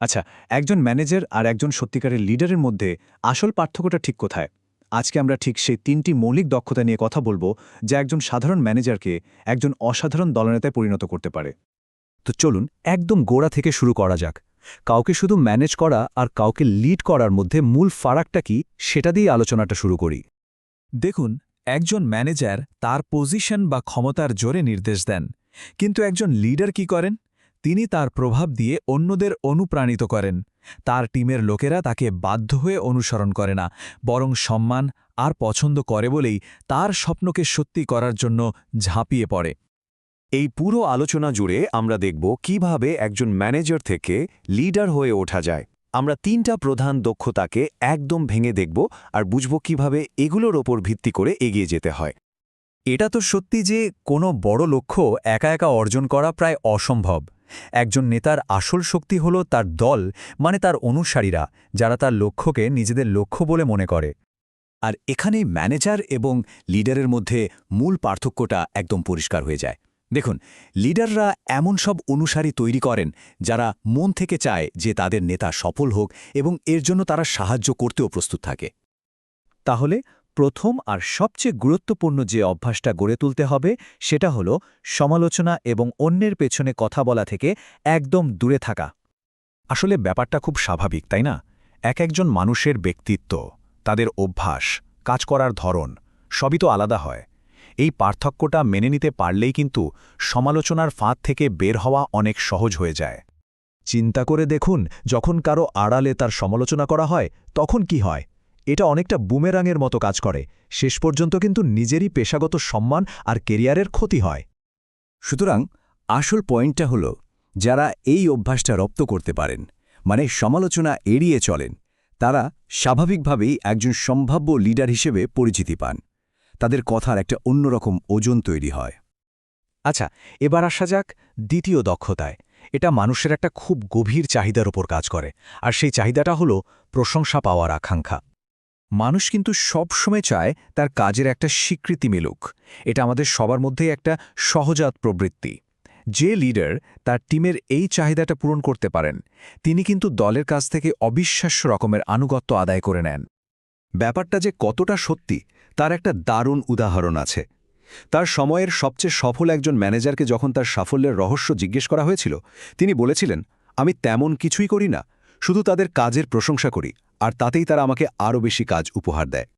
আচ্ছা একজন ম্যানেজার আর একজন সত্যিকারের লিডারের মধ্যে আসল পার্থক্যটা ঠিক কোথায়? আজকে আমরা ঠিক সেই তিনটি মৌলিক দক্ষতা নিয়ে কথা বলব যা একজন সাধারণ ম্যানেজারকে একজন অসাধারণ দলনেতায় পরিণত করতে পারে। তো চলুন একদম গোড়া থেকে শুরু করা যাক। কাউকে শুধু ম্যানেজ করা আর কাউকে লিড করার মধ্যে মূল ফারাকটা কি সেটা দিয়ে আলোচনাটা শুরু করি। দেখুন, একজন ম্যানেজার তার পজিশন বা ক্ষমতার জোরে নির্দেশ দেন, কিন্তু একজন লিডার কি করেন? তিনি তার প্রভাব দিয়ে অন্যদের অনুপ্রাণিত করেন। তার টিমের লোকেরা তাকে বাধ্য হয়ে অনুসরণ করে না, বরং সম্মান আর পছন্দ করে বলেই তার স্বপ্নকে সত্যি করার জন্য ঝাঁপিয়ে পড়ে। এই পুরো আলোচনা জুড়ে আমরা দেখব কীভাবে একজন ম্যানেজার থেকে লিডার হয়ে ওঠা যায়। আমরা তিনটা প্রধান দক্ষতাকে একদম ভেঙে দেখব আর বুঝব কীভাবে এগুলোর ওপর ভিত্তি করে এগিয়ে যেতে হয়। এটা তো সত্যি যে কোনো বড় লক্ষ্য একা একা অর্জন করা প্রায় অসম্ভব। একজন নেতার আসল শক্তি হল তার দল মানে তার অনুসারীরা, যারা তার লক্ষ্যকে নিজেদের লক্ষ্য বলে মনে করে। আর এখানেই ম্যানেজার এবং লিডারের মধ্যে মূল পার্থক্যটা একদম পরিষ্কার হয়ে যায়। দেখুন, লিডাররা এমন সব অনুসারী তৈরি করেন, যারা মন থেকে চায় যে তাদের নেতা সফল হোক এবং এর জন্য তারা সাহায্য করতেও প্রস্তুত থাকে। তাহলে প্রথম আর সবচেয়ে গুরুত্বপূর্ণ যে অভ্যাসটা গড়ে তুলতে হবে, সেটা হল সমালোচনা এবং অন্যের পেছনে কথা বলা থেকে একদম দূরে থাকা। আসলে ব্যাপারটা খুব স্বাভাবিক, তাই না? এক একজন মানুষের ব্যক্তিত্ব, তাদের অভ্যাস, কাজ করার ধরন, সবই তো আলাদা হয়। এই পার্থক্যটা মেনে নিতে পারলেই কিন্তু সমালোচনার ফাঁদ থেকে বের হওয়া অনেক সহজ হয়ে যায়। চিন্তা করে দেখুন, যখন কারও আড়ালে তার সমালোচনা করা হয়, তখন কি হয়? এটা অনেকটা বুমেরাঙের মতো কাজ করে। শেষ পর্যন্ত কিন্তু নিজেরই পেশাগত সম্মান আর কেরিয়ারের ক্ষতি হয়। সুতরাং আসল পয়েন্টটা হল যারা এই অভ্যাসটা রপ্ত করতে পারেন মানে সমালোচনা এড়িয়ে চলেন, তারা স্বাভাবিকভাবেই একজন সম্ভাব্য লিডার হিসেবে পরিচিতি পান। তাদের কথার একটা অন্যরকম ওজন তৈরি হয়। আচ্ছা এবার আসা যাক দ্বিতীয় দক্ষতায়। এটা মানুষের একটা খুব গভীর চাহিদার ওপর কাজ করে, আর সেই চাহিদাটা হল প্রশংসা পাওয়ার আকাঙ্ক্ষা। মানুষ কিন্তু সব সময় চায় তার কাজের একটা স্বীকৃতি মিলুক। এটা আমাদের সবার মধ্যেই একটা সহজাত প্রবৃত্তি। যে লিডার তার টিমের এই চাহিদাটা পূরণ করতে পারেন, তিনি কিন্তু দলের কাছ থেকে অবিশ্বাস্য রকমের আনুগত্য আদায় করে নেন। ব্যাপারটা যে কতটা সত্যি, তার একটা দারুণ উদাহরণ আছে। তার সময়ের সবচেয়ে সফল একজন ম্যানেজারকে যখন তার সাফল্যের রহস্য জিজ্ঞেস করা হয়েছিল, তিনি বলেছিলেন, আমি তেমন কিছুই করি না, শুধু তাদের কাজের প্রশংসা করি। আর তাতেই তারা আমাকে আরও বেশি কাজ উপহার দেয়।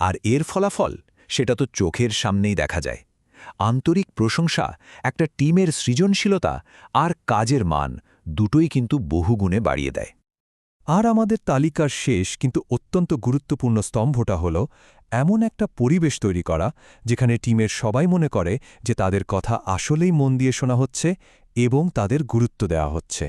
আর এর ফলাফল, সেটা তো চোখের সামনেই দেখা যায়। আন্তরিক প্রশংসা, একটা টিমের সৃজনশীলতা আর কাজের মান দুটোই কিন্তু বহুগুণে বাড়িয়ে দেয়। আর আমাদের তালিকার শেষ, কিন্তু অত্যন্ত গুরুত্বপূর্ণ স্তম্ভটা হল এমন একটা পরিবেশ তৈরি করা, যেখানে টিমের সবাই মনে করে যে তাদের কথা আসলেই মন দিয়ে শোনা হচ্ছে এবং তাদের গুরুত্ব দেওয়া হচ্ছে।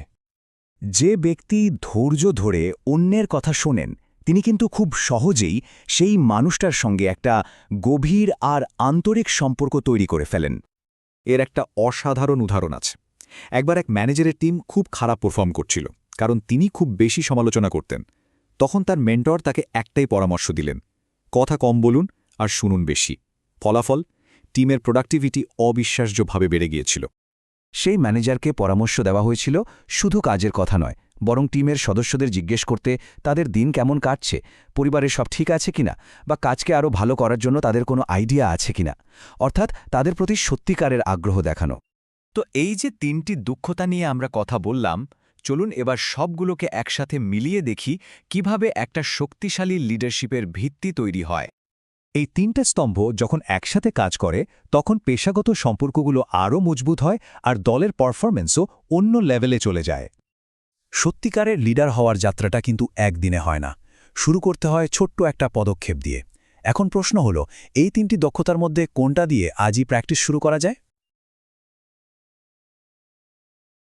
যে ব্যক্তি ধৈর্য ধরে অন্যের কথা শোনেন, তিনি কিন্তু খুব সহজেই সেই মানুষটার সঙ্গে একটা গভীর আর আন্তরিক সম্পর্ক তৈরি করে ফেলেন। এর একটা অসাধারণ উদাহরণ আছে। একবার এক ম্যানেজারের টিম খুব খারাপ পারফর্ম করছিল, কারণ তিনি খুব বেশি সমালোচনা করতেন। তখন তার মেন্টর তাকে একটাই পরামর্শ দিলেন, কথা কম বলুন আর শুনুন বেশি। ফলাফল, টিমের প্রোডাক্টিভিটি অবিশ্বাস্যভাবে বেড়ে গিয়েছিল। সেই ম্যানেজারকে পরামর্শ দেওয়া হয়েছিল, শুধু কাজের কথা নয়, বরং টিমের সদস্যদের জিজ্ঞেস করতে তাদের দিন কেমন কাটছে, পরিবারের সব ঠিক আছে কিনা, বা কাজকে আরও ভালো করার জন্য তাদের কোনো আইডিয়া আছে কিনা, অর্থাৎ তাদের প্রতি সত্যিকারের আগ্রহ দেখানো। তো এই যে তিনটি দুঃখতা নিয়ে আমরা কথা বললাম, চলুন এবার সবগুলোকে একসাথে মিলিয়ে দেখি কীভাবে একটা শক্তিশালী লিডারশিপের ভিত্তি তৈরি হয়। এই তিনটে স্তম্ভ যখন একসাথে কাজ করে, তখন পেশাগত সম্পর্কগুলো আরও মজবুত হয় আর দলের পারফরমেন্সও অন্য লেভেলে চলে যায়। সত্যিকারের লিডার হওয়ার যাত্রাটা কিন্তু একদিনে হয় না। শুরু করতে হয় ছোট্ট একটা পদক্ষেপ দিয়ে। এখন প্রশ্ন হলো, এই তিনটি দক্ষতার মধ্যে কোনটা দিয়ে আজই প্র্যাকটিস শুরু করা যায়?